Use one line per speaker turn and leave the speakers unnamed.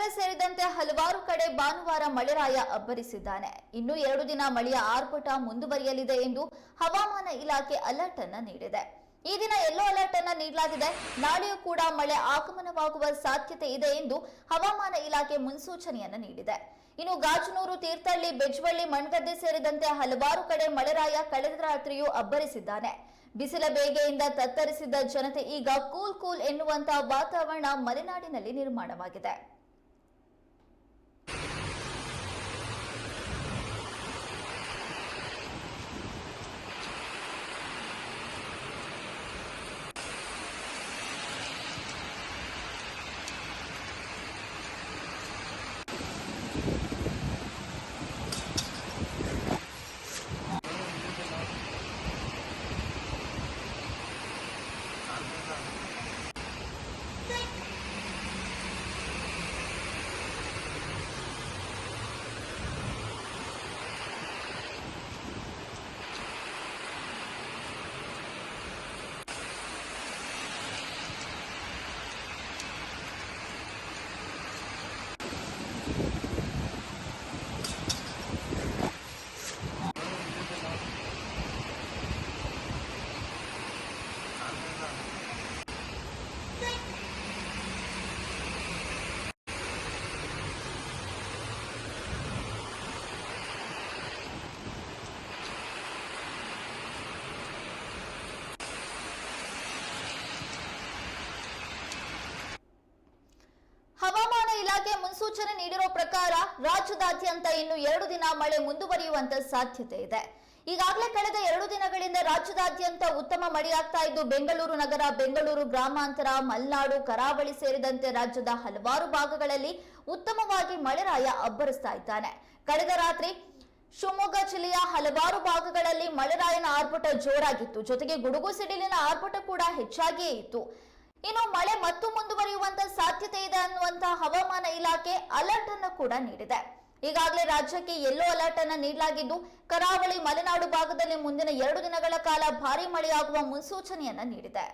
ನಗರ ಸೇರಿದಂತೆ ಹಲವಾರು ಕಡೆ ಭಾನುವಾರ ಮಳೆರಾಯ ಅಬ್ಬರಿಸಿದ್ದಾನೆ. ಇನ್ನು ಎರಡು ದಿನ ಮಳೆಯ ಆರ್ಭಟ ಮುಂದುವರಿಯಲಿದೆ ಎಂದು ಹವಾಮಾನ ಇಲಾಖೆ ಅಲರ್ಟ್ ಅನ್ನ ನೀಡಿದೆ. ಈ ದಿನ ಎಲ್ಲೋ ಅಲರ್ಟ್ ಅನ್ನ ನೀಡಲಾಗಿದೆ. ನಾಳೆಯೂ ಕೂಡ ಮಳೆ ಆಗಮನವಾಗುವ ಸಾಧ್ಯತೆ ಇದೆ ಎಂದು ಹವಾಮಾನ ಇಲಾಖೆ ಮುನ್ಸೂಚನೆಯನ್ನು ನೀಡಿದೆ. ಇನ್ನು ಗಾಜನೂರು, ತೀರ್ಥಹಳ್ಳಿ, ಬೆಜ್ವಳ್ಳಿ, ಮಣ್ಗದ್ದೆ ಸೇರಿದಂತೆ ಹಲವಾರು ಕಡೆ ಮಳೆರಾಯ ಕಳೆದ ರಾತ್ರಿಯೂ ಅಬ್ಬರಿಸಿದ್ದಾನೆ. ಬಿಸಿಲ ಬೇಗೆಯಿಂದ ತತ್ತರಿಸಿದ್ದ ಜನತೆ ಈಗ ಕೂಲ್ ಕೂಲ್ ಎನ್ನುವಂತಹ ವಾತಾವರಣ ಮಲೆನಾಡಿನಲ್ಲಿ ನಿರ್ಮಾಣವಾಗಿದೆ ಹವಾಮಾನ ಇಲಾಖೆ ಮುನ್ಸೂಚನೆ ನೀಡಿರೋ ಪ್ರಕಾರ ರಾಜ್ಯದಾದ್ಯಂತ ಇನ್ನು ಎರಡು ದಿನ ಮಳೆ ಮುಂದುವರಿಯುವಂತ ಸಾಧ್ಯತೆ ಇದೆ. ಈಗಾಗಲೇ ಕಳೆದ ಎರಡು ದಿನಗಳಿಂದ ರಾಜ್ಯದಾದ್ಯಂತ ಉತ್ತಮ ಮಳೆಯಾಗ್ತಾ ಇದ್ದು, ಬೆಂಗಳೂರು ನಗರ, ಬೆಂಗಳೂರು ಗ್ರಾಮಾಂತರ, ಮಲೆನಾಡು, ಕರಾವಳಿ ಸೇರಿದಂತೆ ರಾಜ್ಯದ ಹಲವಾರು ಭಾಗಗಳಲ್ಲಿ ಉತ್ತಮವಾಗಿ ಮಳೆರಾಯ ಅಬ್ಬರಿಸ್ತಾ ಇದ್ದಾನೆ. ಕಳೆದ ರಾತ್ರಿ ಶಿವಮೊಗ್ಗ ಜಿಲ್ಲೆಯ ಹಲವಾರು ಭಾಗಗಳಲ್ಲಿ ಮಳೆರಾಯನ ಆರ್ಭಟ ಜೋರಾಗಿತ್ತು. ಜೊತೆಗೆ ಗುಡುಗು ಸಿಡಿಲಿನ ಆರ್ಭಟ ಕೂಡ ಹೆಚ್ಚಾಗಿಯೇ ಇತ್ತು. ಇನ್ನು ಮಳೆ ಮತ್ತು ಮುಂದುವರಿಯುವಂತ ಸಾಧ್ಯತೆ ಇದೆ ಅನ್ನುವಂತ ಹವಾಮಾನ ಇಲಾಖೆ ಅಲರ್ಟ್ ಅನ್ನು ಕೂಡ ನೀಡಿದೆ. ಈಗಾಗಲೇ ರಾಜ್ಯಕ್ಕೆ ಯೆಲ್ಲೋ ಅಲರ್ಟ್ ಅನ್ನು ನೀಡಲಾಗಿದ್ದು, ಕರಾವಳಿ ಮಲೆನಾಡು ಭಾಗದಲ್ಲಿ ಮುಂದಿನ ಎರಡು ದಿನಗಳ ಕಾಲ ಭಾರಿ ಮಳೆಯಾಗುವ ಮುನ್ಸೂಚನೆಯನ್ನು ನೀಡಿದೆ.